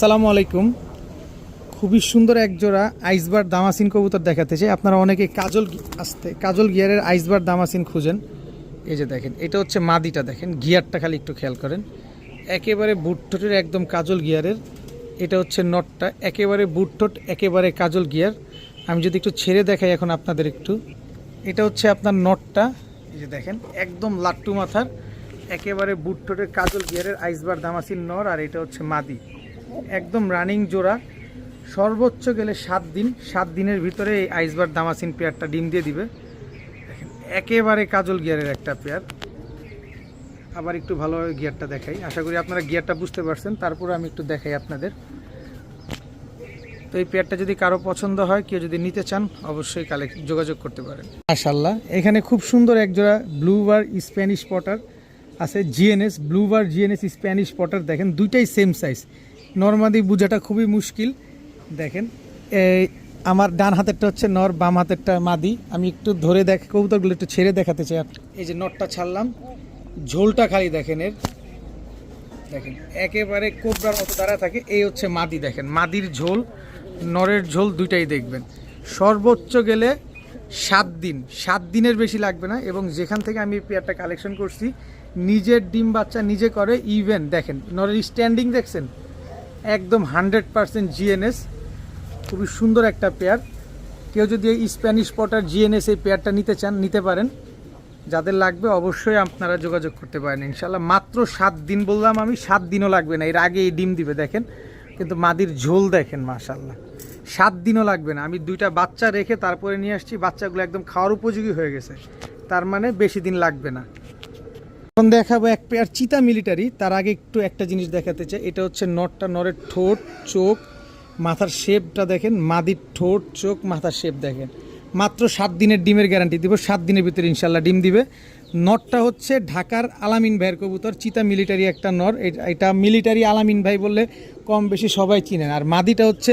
আসসালামু আলাইকুম। খুবই সুন্দর এক জোড়া আইসবার দামাসিন কবুতর দেখাতে চাই। আপনারা অনেকে কাজল আসতে, কাজল গিয়ারের আইসবার দামাসিন খুঁজেন। এই যে দেখেন, এটা হচ্ছে মাদিটা দেখেন, গিয়ারটা খালি একটু খেয়াল করেন। একেবারে বুটঠোটের একদম কাজল গিয়ারের। এটা হচ্ছে নটটা, একেবারে বুটঠোট, একেবারে কাজল গিয়ার। আমি যদি একটু ছেড়ে দেখাই এখন আপনাদের একটু। এটা হচ্ছে আপনার নটটা, এই যে দেখেন, একদম লাট্টু মাথার, একেবারে বুটঠোটের কাজল গিয়ারের আইসবার দামাসিন নর, আর এটা হচ্ছে মাদি। একদম রানিং জোড়া। সর্বোচ্চ গেলে সাত দিন, সাত দিনের ভিতরে এই আইসবার দামাসিন পেয়ারটা ডিম দিয়ে দিবে। একেবারে কাজল গিয়ারের একটা পেয়ার। আবার একটু ভালোভাবে গিয়ারটা দেখাই। আশা করি আপনারা গিয়ারটা বুঝতে পারছেন। তারপরে আমি একটু দেখাই আপনাদের। তো এই পেয়ারটা যদি কারও পছন্দ হয়, কেউ যদি নিতে চান, অবশ্যই কালেক্ট যোগাযোগ করতে পারেন। মাশাল্লাহ এখানে খুব সুন্দর একজোড়া ব্লুবার স্প্যানিশ পটার আছে GNS blue bar GNS Spanish pouter দেখেন, দুইটাই সেম সাইজ নর্মালি বোঝাটা খুবই মুশকিল। দেখেন, এই আমার ডান হাতেরটা হচ্ছে নর, বাম হাতেরটা মাদি। আমি একটু ধরে দেখ, কবুতরগুলো একটু ছেড়ে দেখাতে চাই এই যে নটটা ছাড়লাম, ঝোলটা খালি দেখেন এর। দেখেন, একেবারে কোবরার মতো দাঁড়া থাকে। এই হচ্ছে মাদি, দেখেন, মাদির ঝোল, নরের ঝোল দুইটাই দেখবেন। সর্বোচ্চ গেলে সাত দিন, সাত দিনের বেশি লাগবে না। এবং যেখান থেকে আমি পেয়ারটা কালেকশন করছি, নিজের ডিম বাচ্চা নিজে করে ইভেন দেখেন, নরের স্ট্যান্ডিং দেখছেন? একদম হান্ড্রেড পারসেন্ট জিএনএস খুবই সুন্দর একটা পেয়ার কেউ যদি এই স্প্যানিশ পটার জিএনএস এই পেয়ারটা নিতে চান, নিতে পারেন। যাদের লাগবে অবশ্যই আপনারা যোগাযোগ করতে পারেন। ইনশাল্লাহ মাত্র সাত দিন বললাম আমি, সাত দিনও লাগবে না। এর আগে এই ডিম দিবে, দেখেন। কিন্তু মাদির ঝোল দেখেন মাশাল্লাহ সাত দিনও লাগবে না। আমি দুইটা বাচ্চা রেখে তারপরে নিয়ে আসছি। বাচ্চাগুলো একদম খাওয়ার উপযোগী হয়ে গেছে। তার মানে বেশি দিন লাগবে না। এখন দেখাবো এক পেয়ার চিতা মিলিটারি তার আগে একটু একটা জিনিস দেখাতে চাই, এটা হচ্ছে নটটা, নরের ঠোঁট, চোখ, মাথার শেপটা দেখেন, মাদির ঠোঁট, চোখ, মাথার শেপ দেখেন। মাত্র সাত দিনের ডিমের গ্যারান্টি দিব, সাত দিনের ভিতরে ইনশাল্লাহ ডিম দিবে। নটটা হচ্ছে ঢাকার আলামিন ভাইয়ের কবুতর, চিতা মিলিটারি একটা নর এটা মিলিটারি আলামিন ভাই বললে কম বেশি সবাই চিনেন। আর মাদিটা হচ্ছে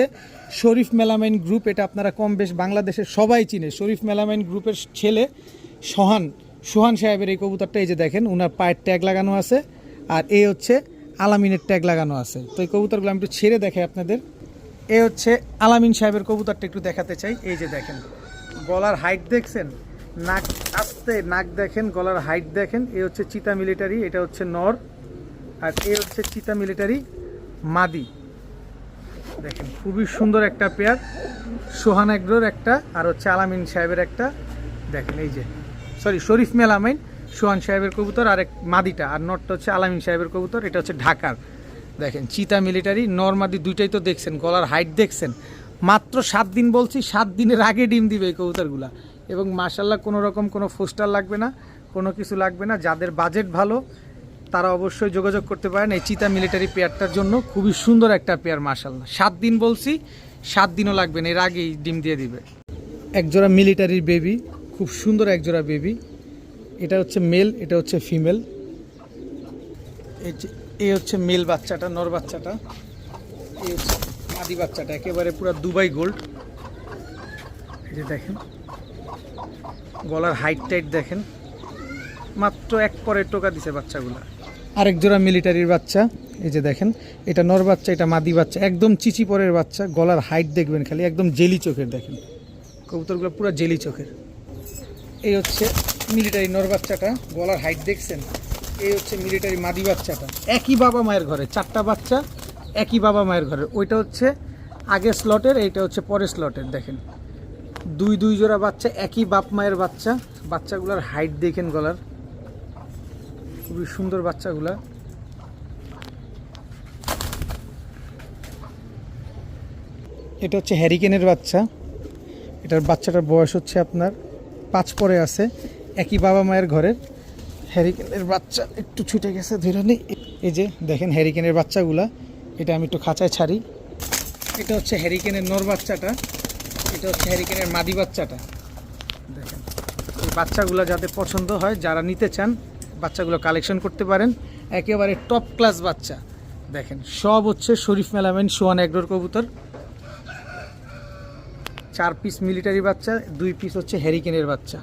শরীফ মেলামাইন গ্রুপ এটা আপনারা কম বেশ বাংলাদেশের সবাই চিনে। শরীফ মেলামাইন গ্রুপের ছেলে, সোহান। সোহান সাহেবের এই কবুতরটা এই যে দেখেন ওনার পায়ের ট্যাগ লাগানো আছে আর এই হচ্ছে আলামিনের ট্যাগ লাগানো আছে। তো এই কবুতরগুলো আমি একটু ছেড়ে দেখাই আপনাদের। এ হচ্ছে আলামিন সাহেবের কবুতরটা একটু দেখাতে চাই। এই যে দেখেন, গলার হাইট দেখছেন? নাক আস্তে নাক দেখেন, গলার হাইট দেখেন। এ হচ্ছে চিতা মিলিটারি এটা হচ্ছে নর। আর এ হচ্ছে চিতা মিলিটারি মাদি। দেখেন, খুবই সুন্দর একটা পেয়ার সোহান এগ্রোর একটা, আর হচ্ছে আলামিন সাহেবের একটা। দেখেন, এই যে। সরি, শরীফ মেলামাইন সোহান সাহেবের কবুতর, আর এক মাদিটা, আর নটটা হচ্ছে আলামিন সাহেবের কবুতর, এটা হচ্ছে ঢাকার। দেখেন, চিতা মিলিটারি, নর্মাদি দুইটাই তো দেখছেন, গলার হাইট দেখছেন। মাত্র সাত দিন বলছি, সাত দিনের আগে ডিম দিবে এই কবুতরগুলা। এবং মার্শাল্লাহ কোনো রকম কোনো ফোস্টার লাগবে না, কোনো কিছু লাগবে না, যাদের বাজেট ভালো, তারা অবশ্যই যোগাযোগ করতে পারেন এই চিতা মিলিটারি পেয়ারটার জন্য, খুবই সুন্দর একটা পেয়ার মার্শাল্লাহ সাত দিন বলছি, সাত দিনও লাগবে না, এর আগেই ডিম দিয়ে দিবে। একজোড়া মিলিটারির বেবি খুব সুন্দর একজোড়া বেবি এটা হচ্ছে মেল এটা হচ্ছে ফিমেল এই হচ্ছে মেল বাচ্চাটা, নর বাচ্চাটা। এই হচ্ছে মাদি বাচ্চাটা, একেবারে পুরো দুবাই গোল্ড যে দেখেন, গলার হাইট টাইট দেখেন। মাত্র এক পরে টোকা দিছে বাচ্চাগুলা। আরেক জোড়া মিলিটারির বাচ্চা, এই যে দেখেন, এটা নর বাচ্চা, এটা মাদি বাচ্চা, একদম চিচি পরের বাচ্চা, গলার হাইট দেখবেন খালি, একদম জেলি চোখের দেখেন। কবুতরগুলো পুরো জেলি চোখের। এই হচ্ছে মিলিটারি নর বাচ্চাটা, গলার হাইট দেখছেন? এই হচ্ছে মিলিটারি মাদি বাচ্চাটা। একই বাবা মায়ের ঘরে, চারটা বাচ্চা, একই বাবা মায়ের ঘরে। ওইটা হচ্ছে আগের স্লটের এইটা হচ্ছে পরের স্লটের দেখেন। দুই দুই জোড়া বাচ্চা, একই বাপ মায়ের বাচ্চা। বাচ্চাগুলার হাইট দেখেন গলার। খুবই সুন্দর বাচ্চাগুলা। এটা হচ্ছে হ্যারিকেনের বাচ্চা। এটার বাচ্চাটার বয়স হচ্ছে আপনার পাঁচ পরে আছে। একই বাবা মায়ের ঘরের। হ্যারিকেনের বাচ্চা একটু ছুটে গেছে ধরে নেই এই যে দেখেন হ্যারিকেনের বাচ্চাগুলা। এটা আমি একটু খাঁচায় ছাড়ি। এটা হচ্ছে হ্যারিকেনের নর বাচ্চাটা। এটা হচ্ছে হ্যারিকেনের মাদি বাচ্চাটা। দেখেন, এই বাচ্চাগুলো যাদের পছন্দ হয়, যারা নিতে চান, বাচ্চাগুলো কালেকশন করতে পারেন। একেবারে টপ ক্লাস বাচ্চা। দেখেন, সব হচ্ছে শরীফ মেলামেন, সোয়ান এগ্রোর কবুতর। চার পিস মিলিটারি বাচ্চা দুই পিস হচ্ছে হ্যারিকেনের বাচ্চা।